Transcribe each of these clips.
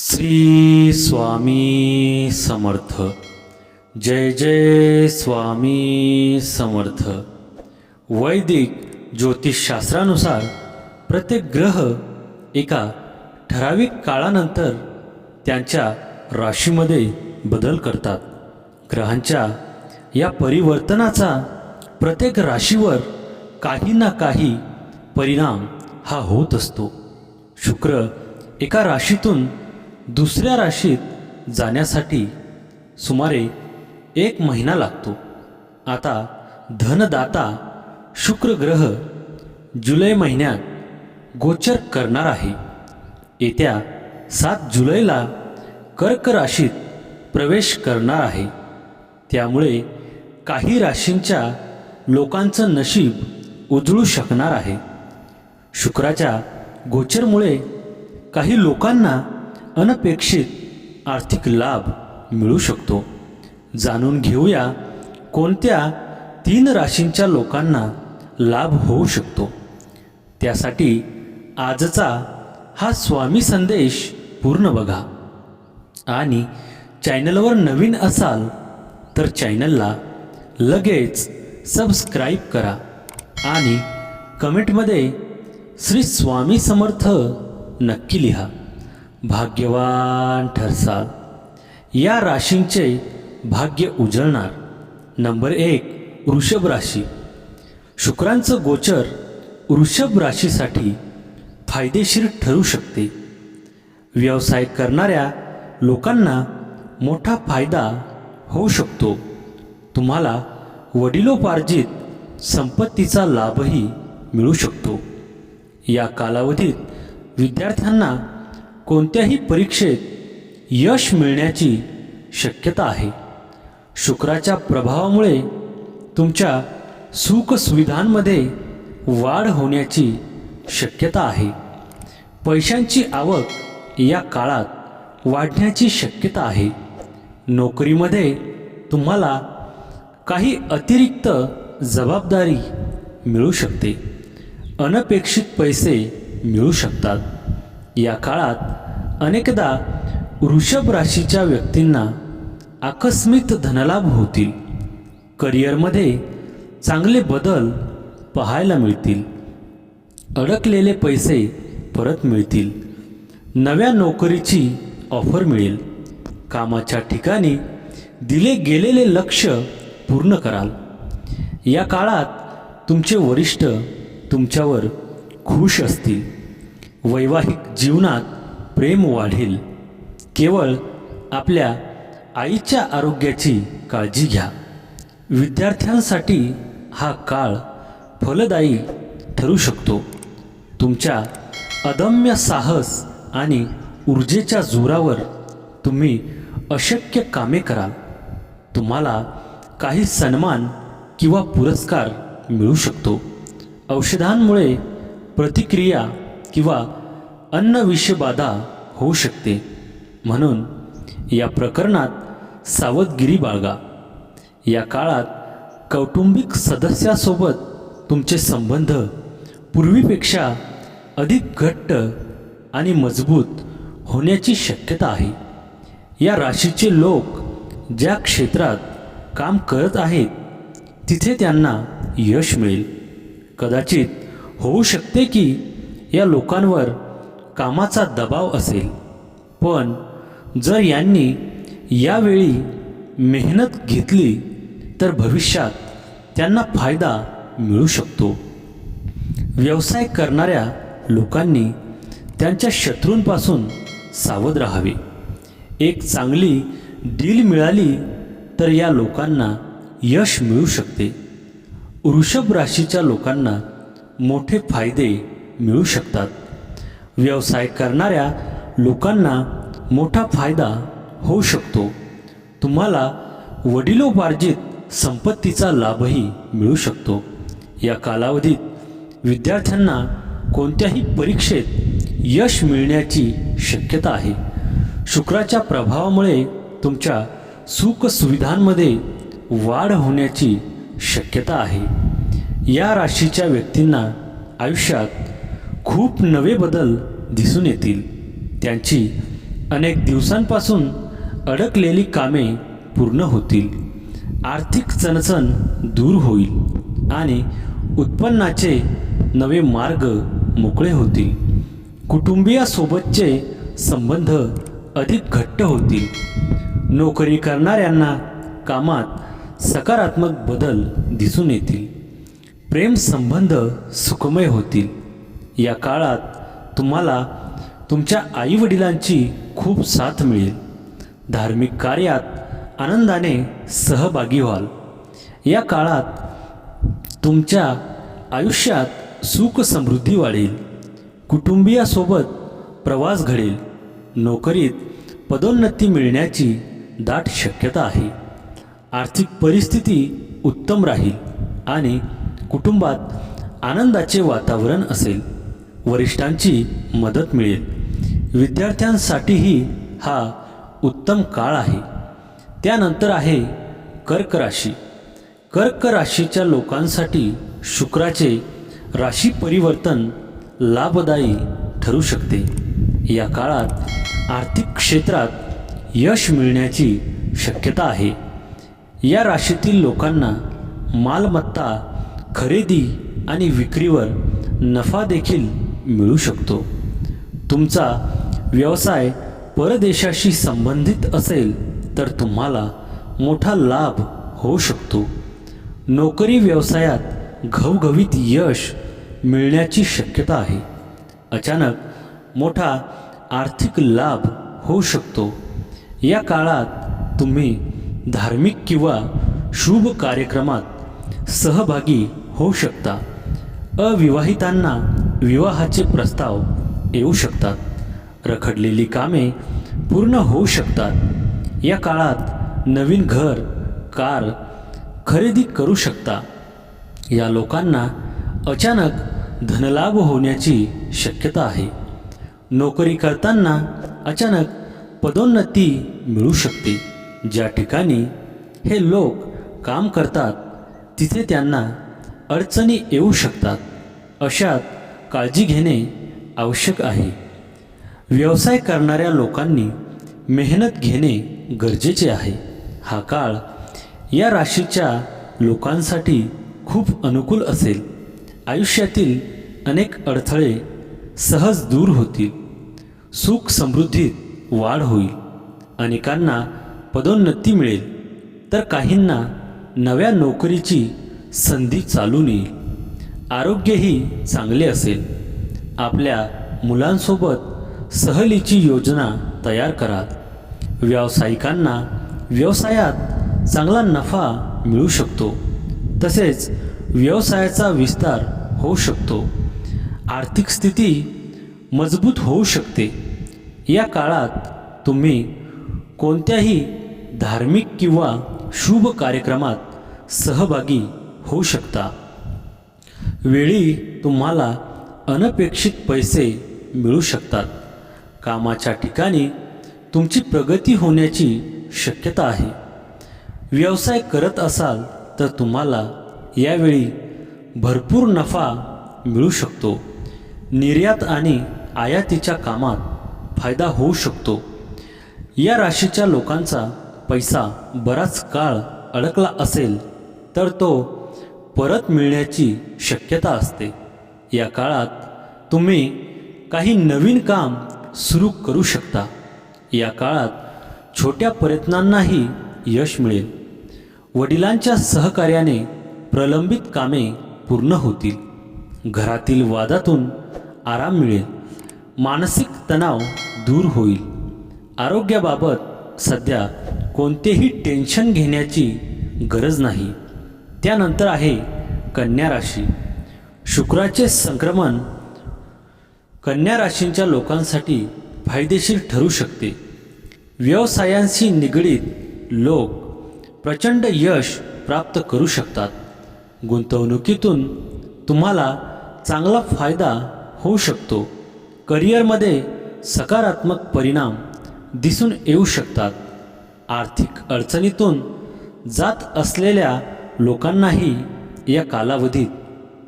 श्री स्वामी समर्थ. जय जय स्वामी समर्थ. वैदिक ज्योतिषशास्त्रानुसार प्रत्येक ग्रह एका ठराविक काळानंतर त्यांच्या राशीमध्ये बदल करतात. ग्रहांच्या या परिवर्तनाचा प्रत्येक राशीवर काही ना काही परिणाम हा होत असतो. शुक्र एका राशीतून दुसऱ्या राशीत जाण्यासाठी सुमारे एक महिना लागतो. आता धनदाता शुक्र ग्रह जुलै महिन्यात गोचर करणार आहे. येत्या सात जुलैला कर्क राशीत प्रवेश करणार आहे. त्यामुळे काही राशींच्या लोकांचं नशीब उजळू शकणार आहे. शुक्राच्या गोचरमुळे काही लोकांना अनपेक्षित आर्थिक लाभ मिळू शकतो. जाणून घेऊया कोणत्या तीन राशींच्या लोकांना लाभ होऊ शकतो. त्यासाठी आजचा हा स्वामी संदेश पूर्ण बघा. आणि चॅनलवर नवीन असाल तर चॅनलला लगेच सबस्क्राईब करा आणि कमेंटमध्ये श्री स्वामी समर्थ नक्की लिहा. भाग्यवान ठरसाल या राशींचे भाग्य उजळणार. नंबर एक वृषभ राशी. शुक्रांचं गोचर वृषभ राशीसाठी फायदेशीर ठरू शकते. व्यवसाय करणाऱ्या लोकांना मोठा फायदा होऊ शकतो. तुम्हाला वडिलोपार्जित संपत्तीचा लाभही मिळू शकतो. या कालावधीत विद्यार्थ्यांना कोणत्याही परीक्षेत यश मिळण्याची शक्यता आहे. शुक्राच्या प्रभावामुळे तुमच्या सुखसुविधांमध्ये वाढ होण्याची शक्यता आहे. पैशांची आवक या काळात वाढण्याची शक्यता आहे. नोकरीमध्ये तुम्हाला काही अतिरिक्त जबाबदारी मिळू शकते. अनपेक्षित पैसे मिळू शकतात. या काळात अनेकदा वृषभ राशीच्या व्यक्तींना आकस्मिक धनलाभ होतील. करिअरमध्ये चांगले बदल पाहायला मिळतील. अडकलेले पैसे परत मिळतील. नव्या नोकरीची ऑफर मिळेल. कामाच्या ठिकाणी दिले गेलेले लक्ष पूर्ण कराल. या काळात तुमचे वरिष्ठ तुमच्यावर खुश असतील. वैवाहिक जीवनात प्रेम वाढेल. केवळ आपल्या आईच्या आरोग्याची काळजी घ्या. विद्यार्थ्यांसाठी हा काळ फलदायी ठरू शकतो. तुमच्या अदम्य साहस आणि ऊर्जेच्या जोरावर तुम्ही अशक्य कामे कराल तुम्हाला काही सन्मान किंवा पुरस्कार मिळू शकतो. औषधांमुळे प्रतिक्रिया किंवा अन्न विषबाधा होऊ शकते. म्हणून या प्रकरणात सावधगिरी बाळगा. या काळात कौटुंबिक सदस्यासोबत तुमचे संबंध पूर्वीपेक्षा अधिक घट्ट आणि मजबूत होण्याची शक्यता आहे. या राशीचे लोक ज्या क्षेत्रात काम करत आहेत तिथे त्यांना यश मिळेल. कदाचित होऊ शकते की या लोकांवर कामाचा दबाव असेल. पण जर यांनी यावेळी मेहनत घेतली तर भविष्यात त्यांना फायदा मिळू शकतो. व्यवसाय करणाऱ्या लोकांनी त्यांच्या शत्रूंपासून सावध राहावे. एक चांगली डील मिळाली तर या लोकांना यश मिळू शकते. वृषभ राशीच्या लोकांना मोठे फायदे मिळू शकतात. व्यवसाय करणाऱ्या लोकांना मोठा फायदा होऊ शकतो. तुम्हाला वडिलोपार्जित संपत्तीचा लाभही मिळू शकतो. या कालावधीत विद्यार्थ्यांना कोणत्याही परीक्षेत यश मिळण्याची शक्यता आहे. शुक्राच्या प्रभावामुळे तुमच्या सुखसुविधांमध्ये वाढ होण्याची शक्यता आहे. या राशीच्या व्यक्तींना आयुष्यात खूप नवे बदल दिसून येतील. त्यांची अनेक दिवसांपासून अडकलेली कामे पूर्ण होतील. आर्थिक चणचण दूर होईल आणि उत्पन्नाचे नवे मार्ग मोकळे होतील. कुटुंबियासोबतचे संबंध अधिक घट्ट होतील. नोकरी करणाऱ्यांना कामात सकारात्मक बदल दिसून येतील. प्रेम संबंध सुखमय होतील. या काळात तुम्हाला तुमच्या आईवडिलांची खूप साथ मिळेल. धार्मिक कार्यात आनंदाने सहभागी व्हाल. या काळात तुमच्या आयुष्यात सुख समृद्धी वाढेल. कुटुंबियासोबत प्रवास घडेल. नोकरीत पदोन्नती मिळण्याची दाट शक्यता आहे. आर्थिक परिस्थिती उत्तम राहील आणि कुटुंबात आनंदाचे वातावरण असेल. वरिष्ठांची मदत मिळेल. विद्यार्थ्यांसाठीही हा उत्तम काळ आहे. त्यानंतर आहे कर्क राशी. कर्क राशीच्या लोकांसाठी शुक्राचे राशी परिवर्तन लाभदायी ठरू शकते. या काळात आर्थिक क्षेत्रात यश मिळण्याची शक्यता आहे. या राशीतील लोकांना मालमत्ता खरेदी आणि विक्रीवर नफा देखील मिळू शकतो. तुमचा व्यवसाय परदेशाशी संबंधित असेल तर तुम्हाला मोठा लाभ होऊ शकतो. नोकरी व्यवसायात घवघवीत यश मिळण्याची शक्यता आहे. अचानक मोठा आर्थिक लाभ होऊ शकतो. या काळात तुम्ही धार्मिक किंवा शुभ कार्यक्रमात सहभागी होऊ शकता. अविवाहितांना विवाहाचे प्रस्ताव येऊ शकतात. रखडलेली कामे पूर्ण होऊ शकतात. या काळात नवीन घर कार खरेदी करू शकता. या लोकांना अचानक धनलाभ होण्याची शक्यता आहे. नोकरी करताना अचानक पदोन्नती मिळू शकते. ज्या ठिकाणी हे लोक काम करतात तिथे त्यांना अडचणी येऊ शकतात. अशात काळजी घेणे आवश्यक आहे. व्यवसाय करणाऱ्या लोकांनी मेहनत घेणे गरजेचे आहे. हा काळ या राशीच्या लोकांसाठी खूप अनुकूल असेल. आयुष्यातील अनेक अडथळे सहज दूर होतील. सुख समृद्धीत वाढ होईल. अनेकांना पदोन्नती मिळेल. तर काहींना नव्या नोकरीची संधी चालून येईल. आरोग्यही चांगले असेल. आपल्या मुलांसोबत सहलीची योजना तयार करा. व्यावसायिकांना व्यवसायात चांगला नफा मिळू शकतो. तसेच व्यवसायाचा विस्तार होऊ शकतो. आर्थिक स्थिती मजबूत होऊ शकते. या काळात तुम्ही कोणत्याही धार्मिक किंवा शुभ कार्यक्रमात सहभागी होऊ शकता. वेळी तुम्हाला अनपेक्षित पैसे मिळू शकतात. कामाच्या ठिकाणी तुमची प्रगती होण्याची शक्यता आहे. व्यवसाय करत असाल तर तुम्हाला यावेळी भरपूर नफा मिळू शकतो. निर्यात आणि आयातीच्या कामात फायदा होऊ शकतो. या राशीच्या लोकांचा पैसा बराच काळ अडकला असेल तर तो परत मिळण्याची शक्यता असते. या काळात तुम्ही काही नवीन काम सुरू करू शकता. या काळात छोट्या प्रयत्नांनाही यश मिळेल. वडिलांच्या सहकार्याने प्रलंबित कामे पूर्ण होतील. घरातील वादातून आराम मिळेल. मानसिक तणाव दूर होईल. आरोग्याबाबत सध्या कोणतेही टेन्शन घेण्याची गरज नाही. त्यानंतर आहे कन्या राशी. शुक्राचे संक्रमण कन्या राशींच्या लोकांसाठी फायदेशीर ठरू शकते. व्यवसायांशी निगडीत लोक प्रचंड यश प्राप्त करू शकतात. गुंतवणुकीतून तुम्हाला चांगला फायदा होऊ शकतो. करिअरमध्ये सकारात्मक परिणाम दिसून येऊ शकतात. आर्थिक अडचणीतून जात असलेल्या लोकांनाही या कालावधीत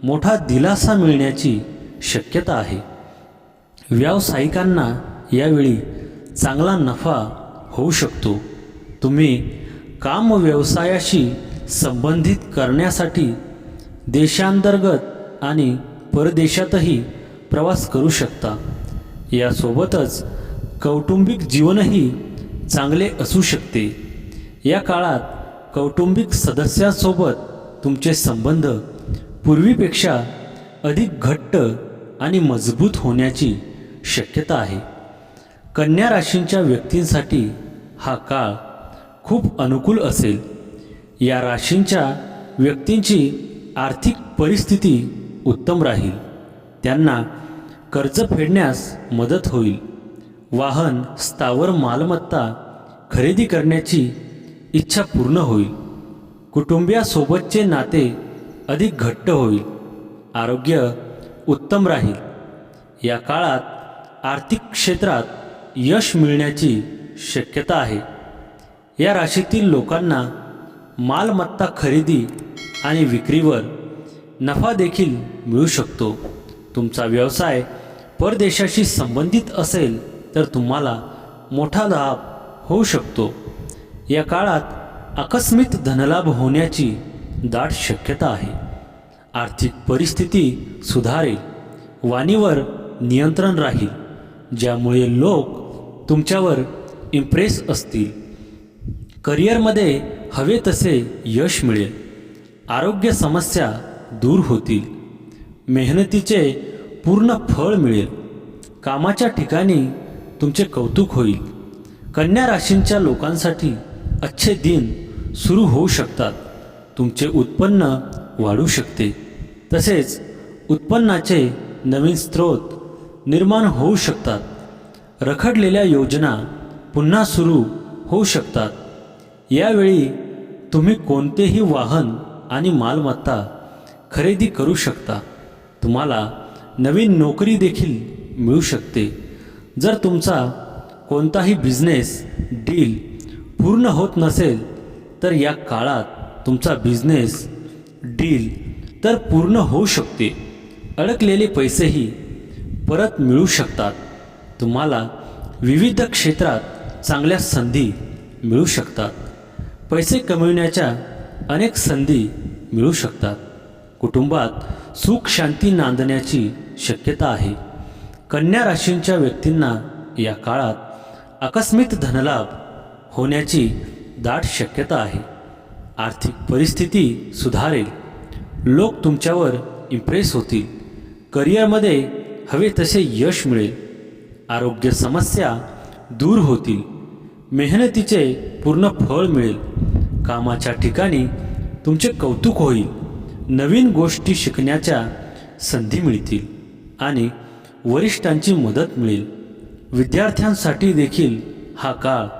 मोठा दिलासा मिळण्याची शक्यता आहे. व्यावसायिकांना यावेळी चांगला नफा होऊ शकतो. तुम्ही काम व्यवसायाशी संबंधित करण्यासाठी देशांतर्गत आणि परदेशातही प्रवास करू शकता. यासोबतच कौटुंबिक जीवनही चांगले असू शकते. या काळात कौटुंबिक सदस्यांसोबत तुमचे संबंध पूर्वीपेक्षा अधिक घट्ट आणि मजबूत होण्याची शक्यता आहे. कन्या राशींच्या व्यक्तींसाठी हा काळ खूप अनुकूल असेल. या राशींच्या व्यक्तींची आर्थिक परिस्थिती उत्तम राहील. त्यांना कर्ज फेडण्यास मदत होईल. वाहन स्थावर मालमत्ता खरेदी करण्याची इच्छा पूर्ण होईल. कुटुंबियासोबतचे नाते अधिक घट्ट होईल. आरोग्य उत्तम राहील. या काळात आर्थिक क्षेत्रात यश मिळण्याची शक्यता आहे. या राशीतील लोकांना मालमत्ता खरेदी आणि विक्रीवर नफा देखील मिळू शकतो. तुमचा व्यवसाय परदेशाशी संबंधित असेल तर तुम्हाला मोठा लाभ होऊ शकतो. या काळात आकस्मिक धनलाभ होण्याची दाट शक्यता आहे. आर्थिक परिस्थिती सुधारेल. वाणीवर नियंत्रण राहील ज्यामुळे लोक तुमच्यावर इम्प्रेस असतील. करिअरमध्ये हवे तसे यश मिळेल. आरोग्य समस्या दूर होतील. मेहनतीचे पूर्ण फळ मिळेल. कामाच्या ठिकाणी तुमचे कौतुक होईल. कन्या राशींच्या लोकांसाठी अच्छे दिन सुरू होऊ शकतात. तुमचे उत्पन्न वाढू शकते. तसेच उत्पन्नाचे नवीन स्रोत निर्माण होऊ शकतात. रखडलेल्या योजना पुन्हा सुरू होऊ शकतात. यावेळी तुम्ही कोणतेही वाहन आणि मालमत्ता खरेदी करू शकता. तुम्हाला नवीन नोकरी देखील मिळू शकते. जर तुमचा कोणताही बिझनेस डील पूर्ण होत नसेल तर या काळात तुमचा बिझनेस डील तर पूर्ण होऊ शकते. अडकलेले पैसेही परत मिळू शकतात. तुम्हाला विविध क्षेत्रात चांगल्या संधी मिळू शकतात. पैसे कमविण्याच्या अनेक संधी मिळू शकतात. कुटुंबात सुख शांती नांदण्याची शक्यता आहे. कन्या राशींच्या व्यक्तींना या काळात आकस्मिक धनलाभ होण्याची दाट शक्यता आहे. आर्थिक परिस्थिती सुधारेल. लोक तुमच्यावर इम्प्रेस होतील. करिअरमध्ये हवे तसे यश मिळेल. आरोग्य समस्या दूर होतील. मेहनतीचे पूर्ण फळ मिळेल. कामाच्या ठिकाणी तुमचे कौतुक होईल. नवीन गोष्टी शिकण्याच्या संधी मिळतील आणि वरिष्ठांची मदत मिळेल. विद्यार्थ्यांसाठी देखील हा काळ